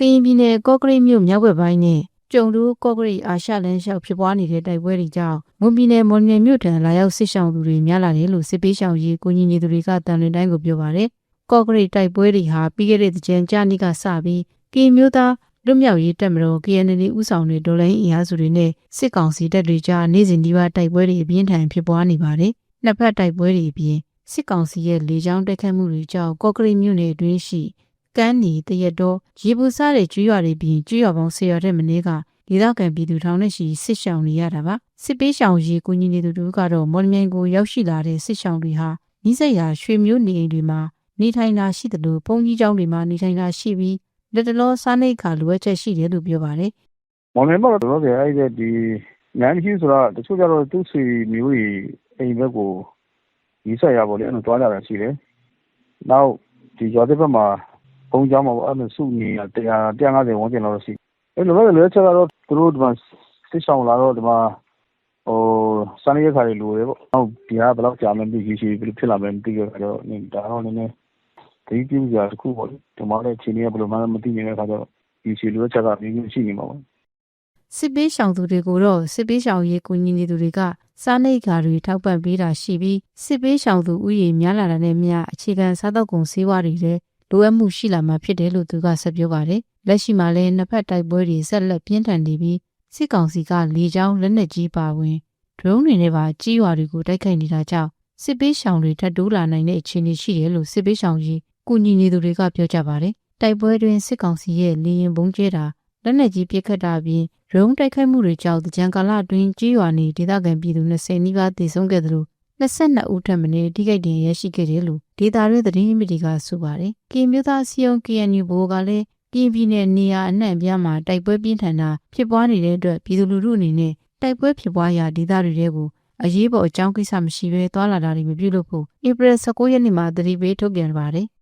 ကရင်ပြည်နယ်ကော့ကရိတ်မြို့မြောက်ဘက်ပိုင်းနဲ့ကျုံတို့ကော့ကရိတ်အာရှလန်းလျှောက်ဖြစ်ပွားနေတဲ့တိုက်ပွဲတွေကြောင့်မွန်ပြည်နယ်မော်လမြိုင်မြို့ထံလာရောက်စစ်ဆောင်သူတွေများလာတယ်လို့စစ်ပေးဆောင်ရေးကိုကြီးညီသူတွေကတန်လွင်တိုင်းကိုပြောပါတယ်။ကော့ကရိတ်တိုက်ပွဲတွေဟာပြီးခဲ့တဲ့ကြံကြာနေ့ကစပြီးကရင်မျိုးသားလွတ်မြောက်ရေးတပ်မတော် KNL ဥဆောင်တဲ့ဒေါ်လိုင်းအင်အားစုတွေနဲ့စစ်ကောင်စီတပ်တွေကြားနေ့စဉ်ဒီပါတိုက်ပွဲတွေအပြင်းထန်ဖြစ်ပွားနေပါတယ်။နှစ်ဖက်တိုက်ပွဲတွေအပြင်စစ်ကောင်စီရဲ့လေကြောင်းတိုက်ခတ်မှုတွေကြောင့်ကော့ကရိတ်မြို့နယ်အတွင်းရှိ ကန်းနီတရက်တော်ရေပူစားတဲ့ကျွေးရွာတွေပြီးကျွေးရွာပေါင်း၁၀ရွာတဲ့မင်းကဒေသခံပြည်သူထောင်နဲ့ရှိစစ်ရှောင်နေရတာပါစစ်ပေးရှောင်ရေးကူညီနေသူတို့ကတော့မော်လမြိုင်ကိုရောက်ရှိလာတဲ့စစ်ရှောင်တွေဟာနီးစပ်ရာရွှေမျိုးနေအိမ်တွေမှာနေထိုင်တာရှိတယ်လို့ဘုန်းကြီးကျောင်းတွေမှာနေထိုင်တာရှိပြီးလက်တလောစားနေခါလိုအပ်ချက်ရှိတယ်လို့ပြောပါတယ်မော်လမြိုင်မှာတော့တော့အဲ့ဒီဒီနန်းကြီးဆိုတာတချို့ကျတော့သူ့စီမျိုးကြီးအိမ်ဘက်ကိုရီးဆက်ရပါလေအဲ့လိုတွားကြတာရှိတယ်။နောက်ဒီရွာတဲ့ဘက်မှာ ဘုံကျောင်းမှာအဲ့လိုစုနေတာ100 150ဝန်းကျင်လောက်ရှိအဲ့လိုလည်းလည်းချက်ကတော့သူတို့ဒီမှာစစ်ဆောင်လာတော့ဒီမှာဟိုစနေရခါတွေလိုတယ်ပေါ့။နောက်ဒီကဘယ်လောက်ကြာမှန်းသိရှိရှိဖြစ်လာမှန်းမသိကြတော့ဒါတော့နည်းနည်းဒီပြင်းကြတစ်ခုပေါ့ဒီမှာလည်းချိန်ကြီးကဘယ်လိုမှမသိနေတဲ့ခါကျတော့ဒီချီလိုချက်ကမျိုးမျိုးရှိနေမှာပေါ့စစ်ပေးရှောင်သူတွေကိုတော့စစ်ပေးရှောင်ရေးကူညီနေသူတွေကစားနေခါတွေထောက်ပံ့ပေးတာရှိပြီးစစ်ပေးရှောင်သူဥယျာဉ်များလာတာနဲ့မျှအခြေခံစားတော့ကုန်စေဝါတွေလည်း လိုအပ်မှုရှိလာမှာဖြစ်တယ်လို့သူကဆက်ပြောပါတယ်လက်ရှိမှာလည်းနှစ်ဖက်တိုက်ပွဲတွေဆက်လက်ပြင်းထန်နေပြီးစစ်ကောင်စီကလေကြောင်းလက်နက်ကြီးပါဝင်ဒရုန်းတွေနဲ့ပါကြီးရွာတွေကိုတိုက်ခိုက်နေတာကြောင့်စစ်ပေးရှောင်တွေထပ်တိုးလာနိုင်တဲ့အခြေအနေရှိတယ်လို့စစ်ပေးရှောင်ကြီးကူညီနေသူတွေကပြောကြပါတယ်တိုက်ပွဲတွင်စစ်ကောင်စီရဲ့လေရင်ဘုံကျဲတာလက်နက်ကြီးပစ်ခတ်တာအပြင်ရုံးတိုက်ခိုက်မှုတွေကြောင့်ကြံကာလအတွင်းကြီးရွာနေဒေသခံပြည်သူ20နီးပါးသေဆုံးခဲ့တယ်လို့ 22ဦးထပ်မံထိခိုက်ဒဏ်ရာရရှိခဲ့တယ်လို့ဒေတာရဲသတင်းမီဒီကဆိုပါတယ်။ကင်မျိုးသားစီယုံ KNU ဘိုးကလည်းကင်ပြည်နယ်နေရာအနှံ့အပြားမှာတိုက်ပွဲပြင်းထန်တာဖြစ်ပွားနေတဲ့အတွက်ပြည်သူလူထုအနေနဲ့တိုက်ပွဲဖြစ်ပွားရာဒေသတွေကိုအရေးပေါ်အကြောင်းကိစ္စမရှိဘဲသွာလာတာတွေမပြုလုပ်ဖို့ဧပြီ19ရက်နေ့မှာသတိပေးထုတ်ပြန်ပါတယ်။